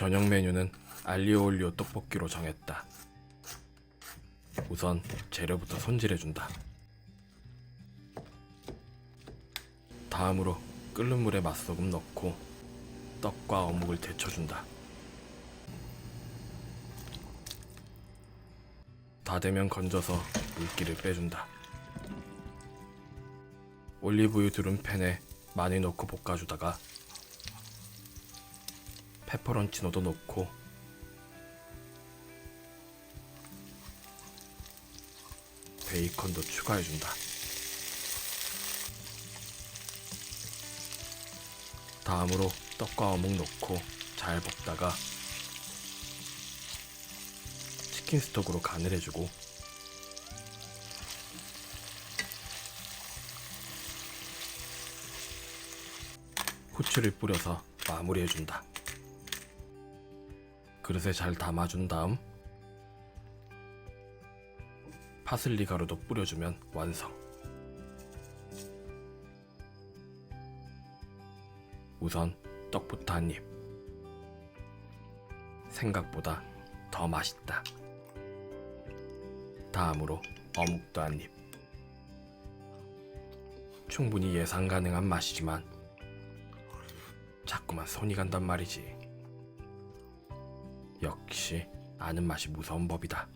저녁 메뉴는 알리오 올리오 떡볶이로 정했다. 우선 재료부터 손질해준다. 다음으로 끓는 물에 맛소금 넣고 떡과 어묵을 데쳐준다. 다 되면 건져서 물기를 빼준다. 올리브유 두른 팬에 많이 넣고 볶아주다가 페퍼런치노도 넣고 베이컨도 추가해준다. 다음으로 떡과 어묵 넣고 잘 볶다가 치킨 스톡으로 간을 해주고 후추를 뿌려서 마무리해준다. 그릇에 잘 담아준 다음 파슬리 가루도 뿌려주면 완성. 우선 떡부터 한 입. 생각보다 더 맛있다. 다음으로 어묵도 한 입. 충분히 예상 가능한 맛이지만 자꾸만 손이 간단 말이지. 역시 아는 맛이 무서운 법이다.